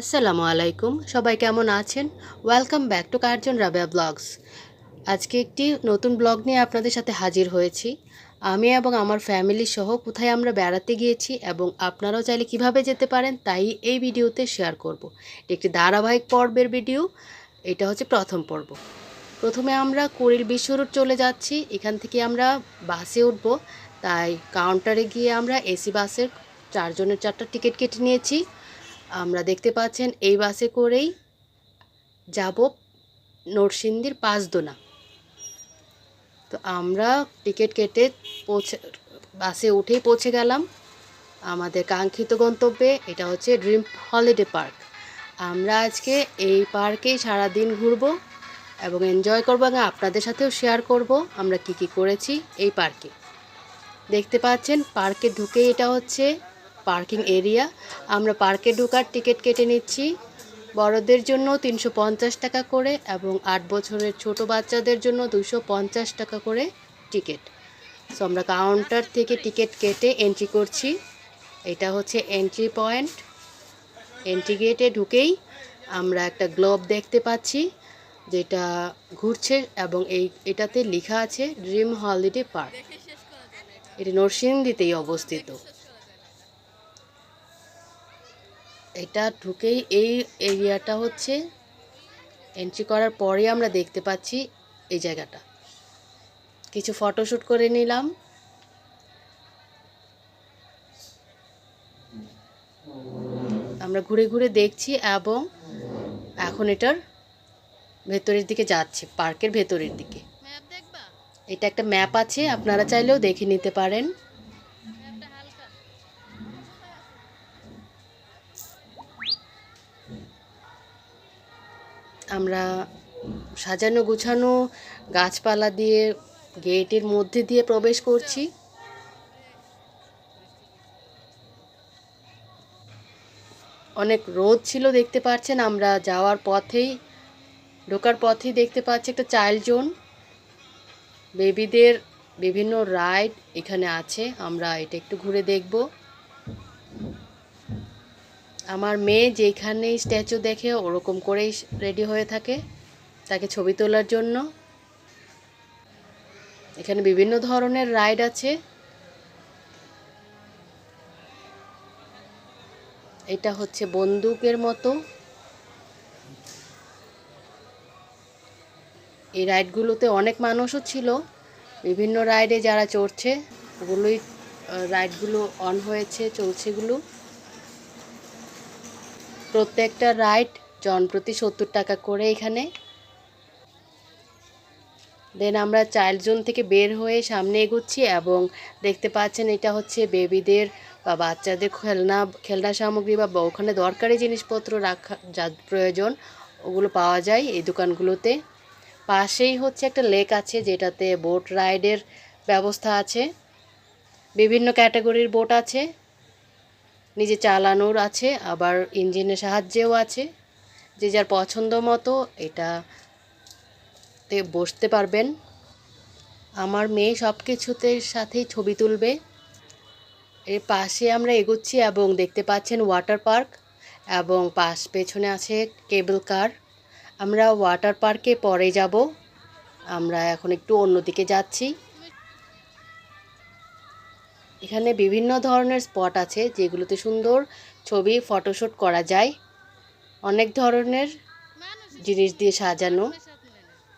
আসসালামু আলাইকুম। সবাই কেমন আছেন? Welcome back to Curzon Rabeya blogs আজকে একটি নতুন ব্লগ নিয়ে আপনাদের সাথে হাজির হয়েছি। আমি এবং আমার ফ্যামিলি সহ কোথায় আমরা বেড়াতে গিয়েছি এবং আপনারাও চাইলে কীভাবে যেতে পারেন তাই এই ভিডিওতে শেয়ার করব। একটি ধারাবাহিক পর্বের ভিডিও এটা হচ্ছে প্রথম পর্ব। প্রথমে আমরা কুড়িল বিশ্ব রোড চলে যাচ্ছি। এখান থেকে আমরা বাসে উঠব। তাই কাউন্টারে গিয়ে আমরা এসি বাসের চারজনের চারটা টিকিট কেটে নিয়েছি। আমরা দেখতে পাচ্ছেন এই বাসে করেই যাব নরসিংদীর পাঁচদোনা। তো আমরা টিকিট কেটে পৌঁছে, বাসে উঠেই পৌঁছে গেলাম। আমাদের কাঙ্ক্ষিত গন্তব্যে এটা হচ্ছে ড্রিম হলিডে পার্ক। আমরা আজকে এই পার্কেই সারাদিন ঘুরবো এবং এনজয় করব এবং আপনাদের সাথেও শেয়ার করব আমরা কি কি করেছি এই পার্কে। দেখতে পাচ্ছেন পার্কে ঢুকেই এটা হচ্ছে পার্কিং এরিয়া। আমরা পার্কে ঢোকার টিকিট কেটে নিচ্ছি। বড়দের জন্য তিনশো পঞ্চাশ টাকা করে এবং আট বছরের ছোট বাচ্চাদের জন্য দুশো টাকা করে টিকিট। সো আমরা কাউন্টার থেকে টিকিট কেটে এন্ট্রি করছি। এটা হচ্ছে এন্ট্রি পয়েন্ট এন্ট্রি গেটে ঢুকেই আমরা একটা গ্লোব দেখতে পাচ্ছি, যেটা ঘুরছে এবং এই, এটাতে লেখা আছে ড্রিম হলিডে পার্ক এটি নরসিংদীতেই অবস্থিত। এটা ঢুকেই এই এরিয়াটা হচ্ছে এন্ট্রি করার পরে আমরা দেখতে পাচ্ছি এই জায়গাটা। কিছু ফটোশ্যুট করে নিলাম। আমরা ঘুরে ঘুরে দেখছি এবং এখন এটার ভেতরের দিকে যাচ্ছে পার্কের ভেতরের দিকে। এটা একটা ম্যাপ আছে আপনারা চাইলেও দেখে নিতে পারেন। আমরা সাজানো গুছানো গাছপালা দিয়ে গেটের মধ্যে দিয়ে প্রবেশ করছি। অনেক রোদ ছিল, দেখতে পাচ্ছেন, আমরা যাওয়ার পথেই, ঢোকার পথেই দেখতে পাচ্ছি একটা চাইল্ড জোন। বেবিদের বিভিন্ন রাইড এখানে আছে, আমরা এটা একটু ঘুরে দেখব। আমার মেয়ে যেখানে স্ট্যাচু দেখে ওরকম করেই রেডি হয়ে থাকে, তাকে ছবি তোলার জন্য। এখানে বিভিন্ন ধরনের রাইড আছে। এটা হচ্ছে বন্দুকের মতো। এই রাইডগুলোতে অনেক মানুষও ছিল। বিভিন্ন রাইডে যারা চড়ছে, ওগুলোই রাইডগুলো অন হয়েছে চলছেগুলো প্রত্যেকটা রাইড জন প্রতি সত্তর টাকা করে এখানে। দেন আমরা চাইল্ড জোন থেকে বের হয়ে সামনে এগোচ্ছি এবং দেখতে পাচ্ছেন এটা হচ্ছে বেবিদের বা বাচ্চাদের খেলনা খেলনা সামগ্রী বা ওখানে দরকারি জিনিসপত্র রাখা যা প্রয়োজন ওগুলো পাওয়া যায় এই দোকানগুলোতে। পাশেই হচ্ছে একটা লেক আছে যেটাতে বোট রাইডের ব্যবস্থা আছে। বিভিন্ন ক্যাটাগরির বোট আছে। নিজে চালানোর আছে, আবার ইঞ্জিনের সাহায্যেও আছে। যে যার পছন্দ মতো এটাতে বসতে পারবেন। আমার মেয়ে সব কিছুতে সাথেই ছবি তুলবে। এর পাশে আমরা এগোচ্ছি এবং দেখতে পাচ্ছেন ওয়াটার পার্ক এবং পাশ পেছনে আছে কেবল কার। আমরা ওয়াটার পার্কে পরে যাব। আমরা এখন একটু অন্যদিকে যাচ্ছি। এখানে বিভিন্ন ধরনের স্পট আছে যেগুলোতে সুন্দর ছবি ফটোশ্যুট করা যায়। অনেক ধরনের জিনিস দিয়ে সাজানো।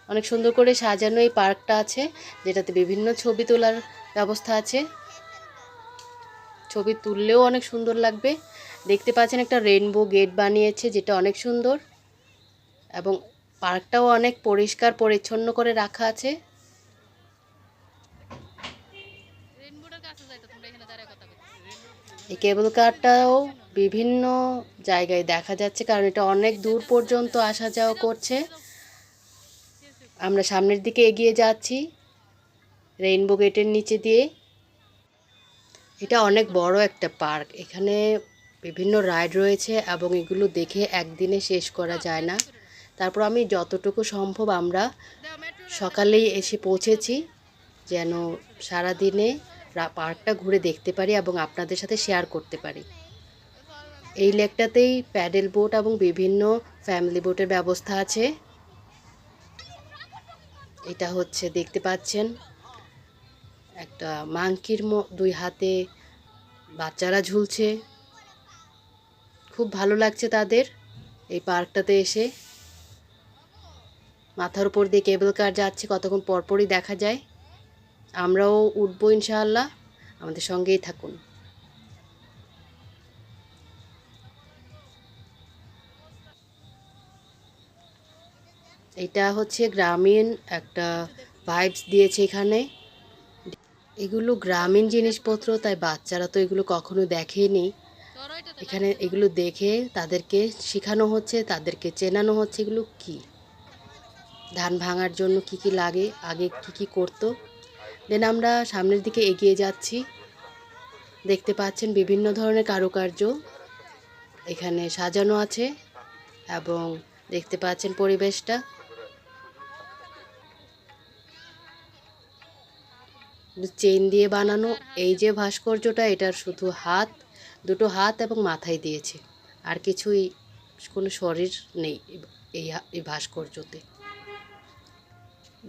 অনেক সুন্দর করে সাজানো এই পার্কটা আছে, যেটাতে বিভিন্ন ছবি তোলার ব্যবস্থা আছে। ছবি তুললেও অনেক সুন্দর লাগবে। দেখতে পাচ্ছেন একটা রেনবো গেট বানিয়েছে, যেটা অনেক সুন্দর। এবং পার্কটাও অনেক পরিষ্কার, পরিচ্ছন্ন করে রাখা আছে। এই কেবল কারটাও বিভিন্ন জায়গায় দেখা যাচ্ছে, কারণ এটা অনেক দূর পর্যন্ত আসা যাওয়া করছে। আমরা সামনের দিকে এগিয়ে যাচ্ছি, রেইনবো গেটের নিচে দিয়ে। এটা অনেক বড় একটা পার্ক, এখানে বিভিন্ন রাইড রয়েছে এবং এগুলো দেখে একদিনে শেষ করা যায় না। তারপর আমি যতটুকু সম্ভব আমরা সকালেই এসে পৌঁছেছি, যেন সারা দিনে পার্কটা ঘুরে দেখতে পারি এবং আপনাদের সাথে শেয়ার করতে পারি। এই লেকটাতেই প্যাডেল বোট এবং বিভিন্ন ফ্যামিলি বোটের ব্যবস্থা আছে। এটা হচ্ছে, দেখতে পাচ্ছেন, একটা মাংকির দুই হাতে বাচ্চারা ঝুলছে। খুব ভালো লাগছে তাদের এই পার্কটাতে এসে। মাথার উপর দিয়ে কেবল কার যাচ্ছে, কতক্ষণ পরপরই দেখা যায়। আমরাও উঠবো ইনশাআল্লাহ। আমাদের সঙ্গেই থাকুন। এটা হচ্ছে গ্রামীণ একটা ভাইবস দিয়েছে এখানে। এগুলো গ্রামীণ জিনিসপত্র, তাই বাচ্চারা তো এগুলো কখনো দেখেনি। এখানে এগুলো দেখে তাদেরকে শেখানো হচ্ছে, তাদেরকে চেনানো হচ্ছে এগুলো কি। ধান ভাঙার জন্য কি কি লাগে, আগে কি কি করতো। দেন আমরা সামনের দিকে এগিয়ে যাচ্ছি। দেখতে পাচ্ছেন বিভিন্ন ধরনের কারুকার্য এখানে সাজানো আছে এবং দেখতে পাচ্ছেন পরিবেশটা। চেইন দিয়ে বানানো এই যে ভাস্কর্যটা, এটার শুধু হাত, দুটো হাত এবং মাথায় দিয়েছে। আর কিছুই কোনো শরীর নেই এই ভাস্কর্যতে।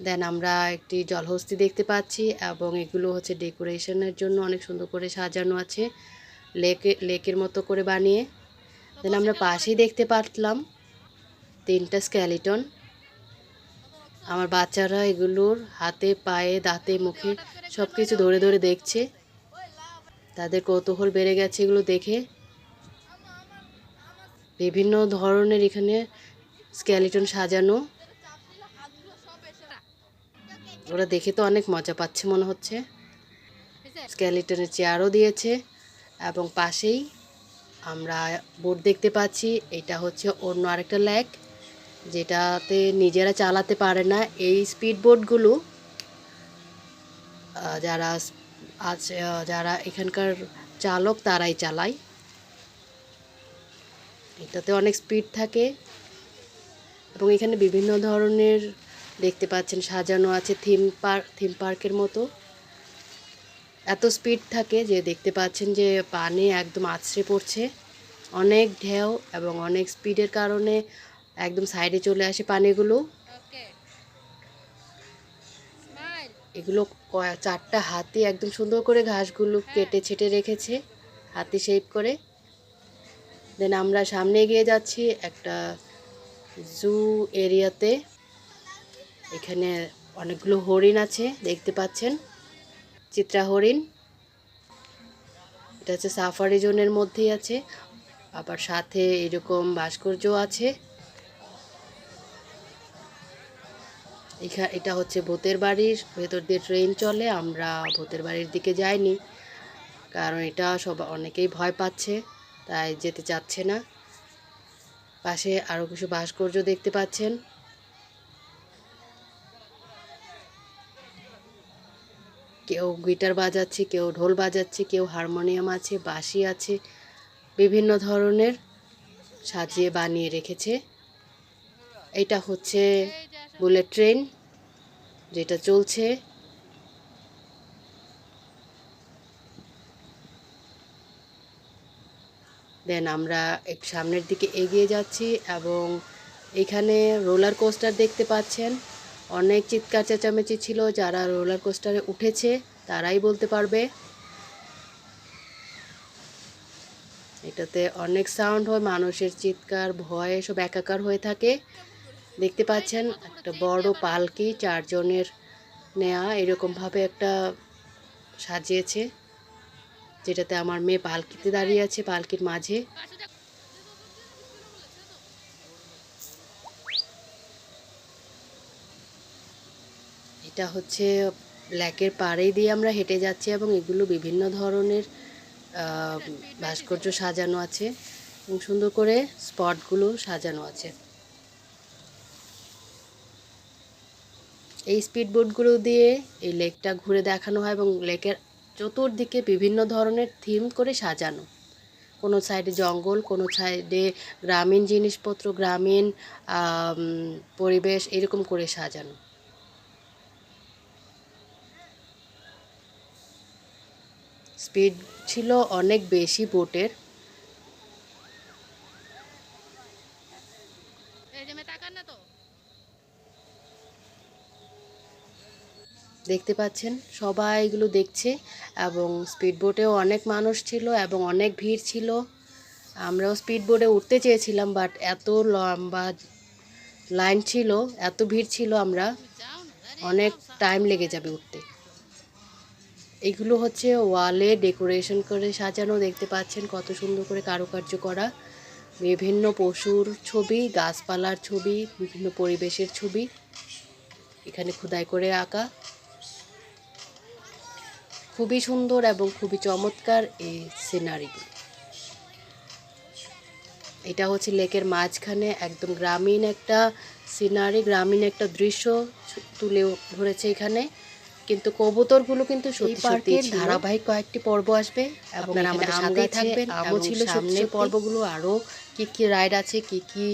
দেন আমরা একটি জলহস্তি দেখতে পাচ্ছি এবং এগুলো হচ্ছে ডেকোরেশনের জন্য অনেক সুন্দর করে সাজানো আছে লেকে লেকের মতো করে বানিয়ে। দেন আমরা পাশেই দেখতে পারলাম তিনটা স্ক্যালিটন আমার বাচ্চারা এগুলোর হাতে, পায়ে, দাঁতে, মুখে সব কিছু ধরে ধরে দেখছে। তাদের কৌতূহল বেড়ে গেছে এগুলো দেখে। বিভিন্ন ধরনের এখানে স্কেলিটন সাজানো। ওরা দেখে তো অনেক মজা পাচ্ছে মনে হচ্ছে হয়েছে? স্কেলিটনের চেয়ারও দিয়েছে এবং পাশেই আমরা বোট দেখতে পাচ্ছি এটা হচ্ছে অন্য আরেকটা ল্যাক যেটাতে নিজেরা চালাতে পারে না এই স্পিড আহ, যারা আছে যারা এখানকার চালক তারাই চালায় এটাতে অনেক স্পিড থাকে এবং এখানে বিভিন্ন ধরনের দেখতে পাচ্ছেন সাজানো আছে থিম পার্ক থিম পার্কের মতো। এত স্পিড থাকে যে দেখতে পাচ্ছেন যে পানি একদম আছড়ে পড়ছে। অনেক ঢেউ এবং অনেক স্পিডের কারণে একদম সাইডে চলে আসে পানিগুলো। এগুলো চারটা হাতি একদম সুন্দর করে ঘাসগুলো কেটে ছেটে রেখেছে হাতি শেপ করে। দেন আমরা সামনে এগিয়ে যাচ্ছি একটা জু এরিয়াতে এখানে অনেকগুলো হরিণ আছে, দেখতে পাচ্ছেন। চিত্রা হরিণ। এটা হচ্ছে সাফারি জোনের মধ্যেই আছে। আবার সাথে এরকম ভাস্কর্য আছে। এটা হচ্ছে ভূতের বাড়ির, ভেতর দিয়ে ট্রেন চলে, আমরা ভূতের বাড়ির দিকে যাইনি। কারণ এটা সব অনেকেই ভয় পাচ্ছে, তাই যেতে চাচ্ছে না। পাশে আরও কিছু ভাস্কর্য দেখতে পাচ্ছেন। কেউ গিটার বাজাচ্ছে, কেউ ঢোল বাজাচ্ছে, কেউ হারমোনিয়াম আছে, বাঁশি আছে, বিভিন্ন ধরনের সাজিয়ে বানিয়ে রেখেছে এটা হচ্ছে। বুলেট ট্রেন যেটা চলছে দেন আমরা সামনের দিকে এগিয়ে যাচ্ছি এবং এখানে রোলার কোস্টার দেখতে পাচ্ছেন অনেক চিৎকার চেঁচামেচি ছিল, যারা রোলার কোস্টারে উঠেছে তারাই বলতে পারবে। এটাতে অনেক সাউন্ড হয়, মানুষের চিৎকার, ভয় সব একাকার হয়ে থাকে। দেখতে পাচ্ছেন একটা বড় পালকি, চারজনের নেয়া এরকমভাবে একটা সাজিয়েছে, যেটাতে আমার মেয়ে পালকিতে দাঁড়িয়ে আছে, পালকির মাঝে। এটা হচ্ছে ল্যাকের পাড়ে দিয়ে আমরা হেঁটে যাচ্ছি এবং এগুলো বিভিন্ন ধরনের ভাস্কর্য সাজানো আছে এবং সুন্দর করে স্পটগুলো সাজানো আছে। এই স্পিড বোটগুলো দিয়ে এই লেকটা ঘুরে দেখানো হয় এবং লেকের চতুর্দিকে বিভিন্ন ধরনের থিম করে সাজানো। কোনো সাইডে জঙ্গল, কোনো সাইডে গ্রামীণ জিনিসপত্র, গ্রামীণ পরিবেশ এরকম করে সাজানো। স্পিড ছিল অনেক বেশি বোটের দেখতে পাচ্ছেন সবাই এগুলো দেখছে এবং স্পিড বোটেও অনেক মানুষ ছিল এবং অনেক ভিড় ছিল। আমরাও স্পিড বোটে উঠতে চেয়েছিলাম বাট এত লম্বা লাইন ছিল এত ভিড় ছিল আমরা অনেক টাইম লেগে যাবে উঠতে। এগুলো হচ্ছে ওয়ালে ডেকোরেশন করে সাজানো, দেখতে পাচ্ছেন কত সুন্দর করে কারুকার্য করা। বিভিন্ন পশুর ছবি, গাছপালার ছবি, বিভিন্ন পরিবেশের ছবি এখানে খোদাই করে আঁকা। খুবই সুন্দর এবং খুবই চমৎকার এই সিনারিগুলো এটা হচ্ছে লেকের মাঝখানে একদম গ্রামীণ একটা সিনারি গ্রামীণ একটা দৃশ্য তুলে ধরেছে এখানে। কিন্তু কবুতরগুলো কিন্তু সত্যি সত্যি ধারাবাহিক কয়েকটি পর্ব আসবে আপনারা আমাদের সাথেই থাকবেন আমও ছিল সামনে পর্বগুলো আরও কি কি রাইড আছে কি কি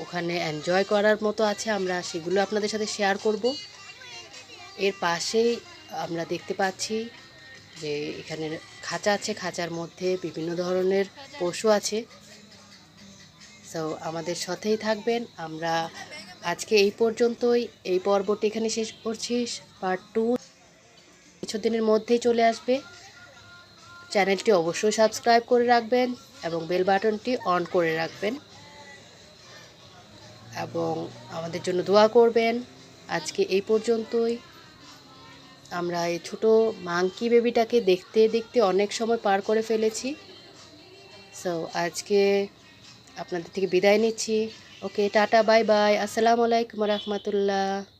ওখানে এনজয় করার মতো আছে আমরা সেগুলো আপনাদের সাথে শেয়ার করব। এর পাশেই আমরা দেখতে পাচ্ছি যে এখানে খাঁচা আছে খাঁচার মধ্যে বিভিন্ন ধরনের পশু আছে। সো আমাদের সাথেই থাকবেন আমরা আজকে এই পর্যন্তই। এই পর্বটি এখানে শেষ করছি। পার্ট টু কিছুদিনের মধ্যেই চলে আসবে। চ্যানেলটি অবশ্যই সাবস্ক্রাইব করে রাখবেন এবং বেল বাটনটি অন করে রাখবেন। এবং আমাদের জন্য দোয়া করবেন। আজকে এই পর্যন্তই। আমরা এই ছোট মাংকি বেবিটাকে দেখতে দেখতে অনেক সময় পার করে ফেলেছি। সো আজকে আপনাদের থেকে বিদায় নিচ্ছি। ওকে টাটা বাই বাই আসসালামু আলাইকুম রহমতুল্লাহ